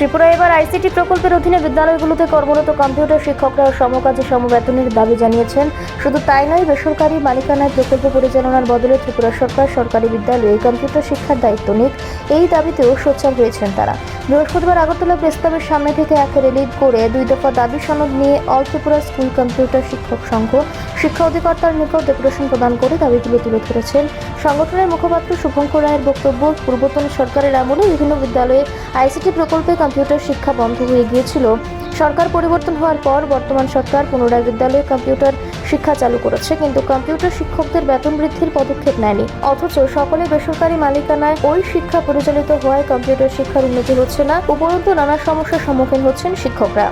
ত্রিপুরা এবার আইসিটি প্রকল্পের অধীনে বিদ্যালয়গুলোতে কর্মরত কম্পিউটার শিক্ষকরা সমকাজে সমবেতনের দাবি জানিয়েছেন। শুধু তাই নয়, বেসরকারি মালিকানায় প্রকল্প পরিচালনার বদলে ত্রিপুরা সরকার সরকারি বিদ্যালয়ে কম্পিউটার শিক্ষার দায়িত্ব নিক। এই দাবিতেও সোচ্চার হয়েছেন তারা। বৃহস্পতিবার আগরতলা প্রেসক্লাবের সামনে থেকে এক র্যালি করে দুই দফা দাবি সনদ নিয়ে অল ত্রিপুরা স্কুল কম্পিউটার শিক্ষক সংঘ শিক্ষা অধিকর্তার নিকট ডেপুটেশন প্রদান করে দাবিগুলো তুলে ধরেছেন। সংগঠনের মুখপাত্র শুভঙ্কর রায়ের বক্তব্য, পূর্বতন সরকারের আমলে বিভিন্ন বিদ্যালয়ে আইসিটি প্রকল্পে কম্পিউটার শিক্ষা বন্ধ হয়ে গিয়েছিল। সরকার পরিবর্তন হওয়ার পর বর্তমান সরকার পুনরায় বিদ্যালয়ে কম্পিউটার শিক্ষা চালু করেছে, কিন্তু কম্পিউটার শিক্ষকদের বেতন বৃদ্ধির পদক্ষেপ নেয়নি। অথচ সকলে বেসরকারি মালিকানায় ওই শিক্ষা পরিচালিত হওয়ায় কম্পিউটার শিক্ষার উন্নতি হচ্ছে না, উপরন্তু নানা সমস্যার সম্মুখীন হচ্ছেন শিক্ষকরা।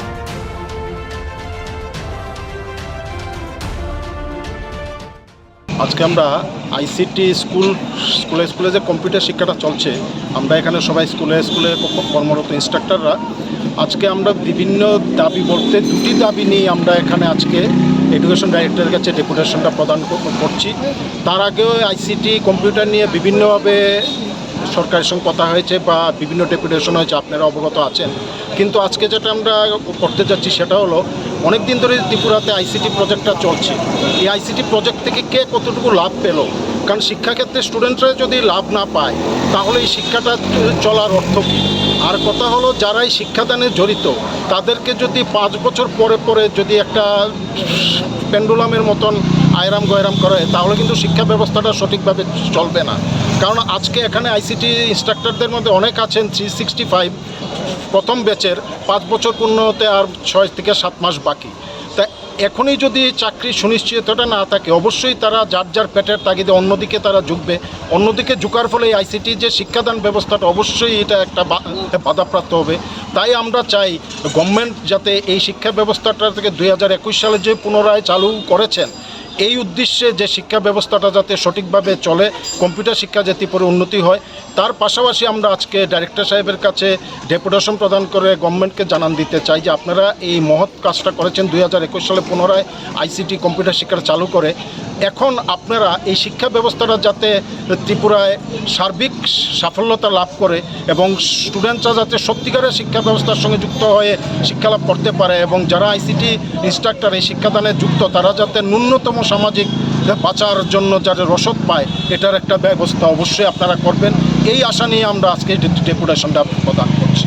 আজকে আমরা আইসিটি স্কুল, স্কুলে স্কুলে যে কম্পিউটার শিক্ষাটা চলছে, আমরা এখানে সবাই স্কুলে স্কুলে কর্মরত ইনস্ট্রাক্টররা। আজকে আমরা বিভিন্ন দাবি বলতে দুটি দাবি নিয়ে আমরা এখানে আজকে এডুকেশন ডাইরেক্টরের কাছে ডেপুটেশনটা প্রদান করছি। তার আগেও আইসিটি কম্পিউটার নিয়ে বিভিন্নভাবে সরকারের সঙ্গে কথা হয়েছে বা বিভিন্ন ডেপুটেশন হয়েছে, আপনারা অবগত আছেন। কিন্তু আজকে যেটা আমরা করতে যাচ্ছি সেটা হলো অনেক দিন ধরে ত্রিপুরাতে আইসিটি প্রজেক্টটা চলছে। এই আইসিটি প্রজেক্ট থেকে কে কতটুকু লাভ পেল? কারণ শিক্ষাক্ষেত্রে স্টুডেন্টরা যদি লাভ না পায়, তাহলে এই শিক্ষাটা চলার অর্থ কী? আর কথা হলো যারাই শিক্ষাদানে জড়িত, তাদেরকে যদি পাঁচ বছর পরে পরে যদি একটা পেন্ডুলামের মতন আয়রাম গয়রাম করে, তাহলে কিন্তু শিক্ষা ব্যবস্থাটা সঠিকভাবে চলবে না। কারণ আজকে এখানে আইসিটি ইনস্ট্রাক্টরদের মধ্যে অনেক আছেন থ্রি সিক্সটি ফাইভ প্রথম ব্যাচের পাঁচ বছর পূর্ণ হতে আর ছয় থেকে সাত মাস বাকি। তা এখনই যদি চাকরি সুনিশ্চিতটা না থাকে, অবশ্যই তারা যার যার পেটের তাগিদে অন্যদিকে তারা ঝুঁকবে। অন্যদিকে ঝুঁকার ফলে আইসিটি যে শিক্ষাদান ব্যবস্থাটা অবশ্যই এটা একটা বাধাপ্রাপ্ত হবে। তাই আমরা চাই গভর্নমেন্ট যাতে এই শিক্ষা ব্যবস্থাটা থেকে দুই হাজার একুশ সালে যে পুনরায় চালু করেছেন এই উদ্দেশ্যে যে শিক্ষা ব্যবস্থাটা যাতে সঠিকভাবে চলে, কম্পিউটার শিক্ষা যাতে পরে উন্নতি হয়, তার পাশাপাশি আমরা আজকে ডাইরেক্টর সাহেবের কাছে ডেপুটেশন প্রদান করে গভর্নমেন্টকে জানান দিতে চাই যে আপনারা এই মহৎ কাজটা করেছেন দুই হাজার একুশ সালে পুনরায় আইসিটি কম্পিউটার শিক্ষা চালু করে। এখন আপনারা এই শিক্ষা ব্যবস্থাটা যাতে ত্রিপুরায় সার্বিক সাফল্যতা লাভ করে এবং স্টুডেন্টরা যাতে সত্যিকারের শিক্ষা ব্যবস্থার সঙ্গে যুক্ত হয়ে শিক্ষা লাভ করতে পারে এবং যারা আইসিটি ইনস্ট্রাক্টর এই শিক্ষাদানে যুক্ত, তারা যাতে ন্যূনতম সামাজিক বাঁচার জন্য যাতে রসদ পায়, এটার একটা ব্যবস্থা অবশ্যই আপনারা করবেন। এই আশা নিয়ে আমরা আজকে ডেপুটেশনটা প্রদান করছি।